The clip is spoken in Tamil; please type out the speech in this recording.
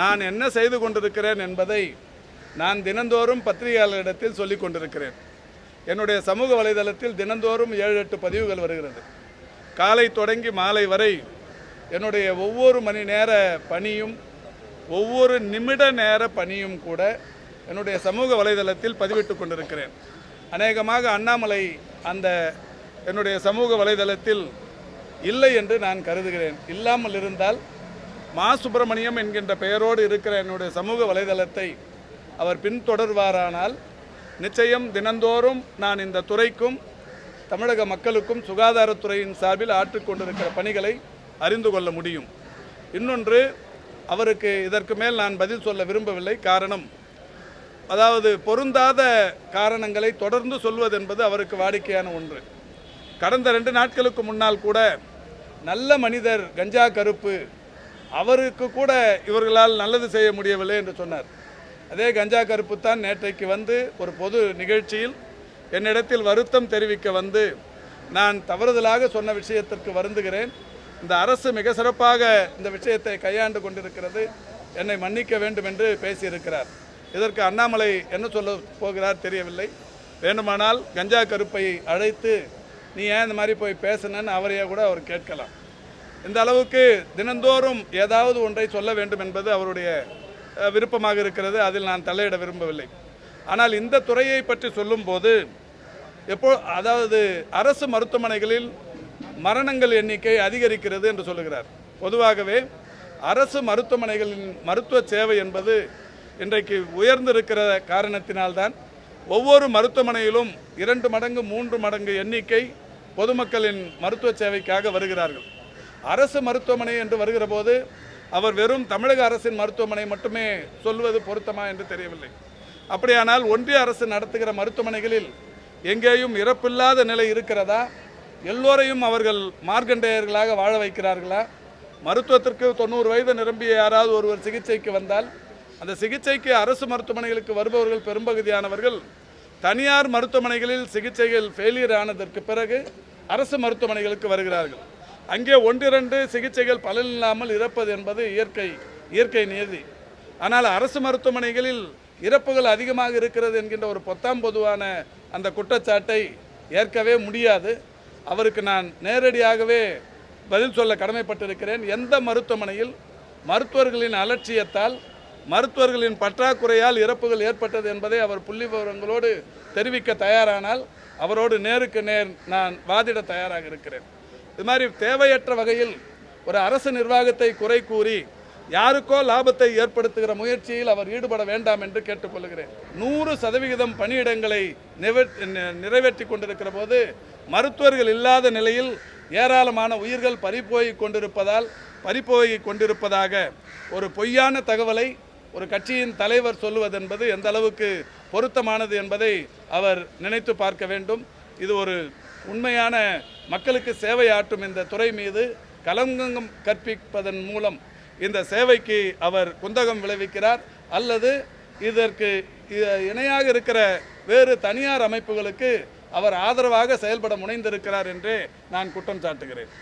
நான் என்ன செய்து கொண்டிருக்கிறேன் என்பதை நான் தினந்தோறும் பத்திரிகையாளர்களிடத்தில் சொல்லிக் கொண்டிருக்கிறேன். என்னுடைய சமூக வலைதளத்தில் தினந்தோறும் ஏழு எட்டு பதிவுகள் வருகிறது. காலை தொடங்கி மாலை வரை என்னுடைய ஒவ்வொரு மணி நேர பணியும் ஒவ்வொரு நிமிட நேர பணியும் கூட என்னுடைய சமூக வலைதளத்தில் பதிவிட்டு கொண்டிருக்கிறேன். அநேகமாக அண்ணாமலை அந்த என்னுடைய சமூக வலைதளத்தில் இல்லை என்று நான் கருதுகிறேன். இல்லாமல் இருந்தால் மா சுப்பிரமணியம் என்கின்ற பெயரோடு இருக்கிற என்னுடைய சமூக வலைதளத்தை அவர் பின்தொடர்வாரானால் நிச்சயம் தினந்தோறும் நான் இந்த துறைக்கும் தமிழக மக்களுக்கும் சுகாதாரத்துறையின் சார்பில் ஆற்றிக்கொண்டிருக்கிற பணிகளை அறிந்து கொள்ள முடியும். இன்னொன்று அவருக்கு இதற்கு மேல் நான் பதில் சொல்ல விரும்பவில்லை. காரணம் அதாவது பொருந்தாத காரணங்களை தொடர்ந்து சொல்வது என்பது அவருக்கு வாடிக்கையான ஒன்று. கடந்த ரெண்டு நாட்களுக்கு முன்னால் கூட நல்ல மனிதர் கஞ்சா கருப்பு அவருக்கு கூட இவர்களால் நல்லது செய்ய முடியவில்லை என்று சொன்னார். அதே கஞ்சா கருப்பு தான் நேற்றைக்கு வந்து ஒரு பொது நிகழ்ச்சியில் என்னிடத்தில் வருத்தம் தெரிவிக்க வந்து நான் தவறுதலாக சொன்ன விஷயத்திற்கு வருந்துகிறேன். இந்த அரசு மிக சிறப்பாக இந்த விஷயத்தை கையாண்டு கொண்டிருக்கிறது. என்னை மன்னிக்க வேண்டும் என்று பேசியிருக்கிறார். இதற்கு அண்ணாமலை என்ன சொல்ல போகிறார் தெரியவில்லை. வேண்டுமானால் கஞ்சா கருப்பை அழைத்து நீ ஏன் இந்த மாதிரி போய் பேசுனன்னு அவரையே கூட அவர் கேட்கலாம். இந்த அளவுக்கு தினந்தோறும் ஏதாவது ஒன்றை சொல்ல வேண்டும் என்பது அவருடைய விருப்பமாக இருக்கிறது. அதில் நான் தலையிட விரும்பவில்லை. ஆனால் இந்த துறையை பற்றி சொல்லும்போது எப்போ அதாவது அரசு மருத்துவமனைகளில் மரணங்கள் எண்ணிக்கை அதிகரிக்கிறது என்று சொல்லுகிறார். பொதுவாகவே அரசு மருத்துவமனைகளின் மருத்துவ சேவை என்பது இன்றைக்கு உயர்ந்திருக்கிற காரணத்தினால்தான் ஒவ்வொரு மருத்துவமனையிலும் இரண்டு மடங்கு மூன்று மடங்கு எண்ணிக்கை பொதுமக்களின் மருத்துவ சேவைக்காக வருகிறார்கள். அரசு மருத்துவமனை என்று வருகிற போது அவர் வெறும் தமிழக அரசின் மருத்துவமனை மட்டுமே சொல்வது பொருத்தமா என்று தெரியவில்லை. அப்படியானால் ஒன்றிய அரசு நடத்துகிற மருத்துவமனைகளில் எங்கேயும் இறப்பில்லாத நிலை இருக்கிறதா? எல்லோரையும் அவர்கள் மார்க்கண்டேயர்களாக வாழ வைக்கிறார்களா? மருத்துவத்திற்கு தொண்ணூறு வயது நிரம்பிய யாராவது ஒருவர் சிகிச்சைக்கு வந்தால் அந்த சிகிச்சைக்கு அரசு மருத்துவமனைகளுக்கு வருபவர்கள் பெரும்பகுதியானவர்கள் தனியார் மருத்துவமனைகளில் சிகிச்சைகள் ஃபெயிலியர் ஆனதற்கு பிறகு அரசு மருத்துவமனைகளுக்கு வருகிறார்கள். அங்கே ஒன்றிரண்டு சிகிச்சைகள் பலனில்லாமல் இறப்பது என்பது இயற்கை இயற்கை நியதி. ஆனால் அரசு மருத்துவமனைகளில் இறப்புகள் அதிகமாக இருக்கிறது என்கின்ற ஒரு பொத்தாம் பொதுவான அந்த குற்றச்சாட்டை ஏற்கவே முடியாது. அவருக்கு நான் நேரடியாகவே பதில் சொல்ல கடமைப்பட்டிருக்கிறேன். எந்த மருத்துவமனையில் மருத்துவர்களின் அலட்சியத்தால் மருத்துவர்களின் பற்றாக்குறையால் இறப்புகள் ஏற்பட்டது என்பதை அவர் புள்ளி விவரங்களோடு தெரிவிக்க தயாரானால் அவரோடு நேருக்கு நேர் நான் வாதிட தயாராக இருக்கிறேன். இது மாதிரி தேவையற்ற வகையில் ஒரு அரசு நிர்வாகத்தை குறை கூறி யாருக்கோ லாபத்தை ஏற்படுத்துகிற முயற்சியில் அவர் ஈடுபட வேண்டாம் என்று கேட்டுக்கொள்கிறேன். நூறு சதவிகிதம் பணியிடங்களை நிறைவேற்றி கொண்டிருக்கிற போது மருத்துவர்கள் இல்லாத நிலையில் ஏராளமான உயிர்கள் பறிபோய் கொண்டிருப்பதால் பறிபோய் கொண்டிருப்பதாக ஒரு பொய்யான தகவலை ஒரு கட்சியின் தலைவர் சொல்லுவதென்பது எந்த அளவுக்கு பொருத்தமானது என்பதை அவர் நினைத்து பார்க்க வேண்டும். இது ஒரு உண்மையான மக்களுக்கு சேவையாற்றும் இந்த துறை மீது கலங்கம் கற்பிப்பதன் மூலம் இந்த சேவைக்கு அவர் குந்தகம் விளைவிக்கிறார். அல்லது இதற்கு இணையாக இருக்கிற வேறு தனியார் அமைப்புகளுக்கு அவர் ஆதரவாக செயல்பட முனைந்திருக்கிறார் என்றே நான் குற்றம் சாட்டுகிறேன்.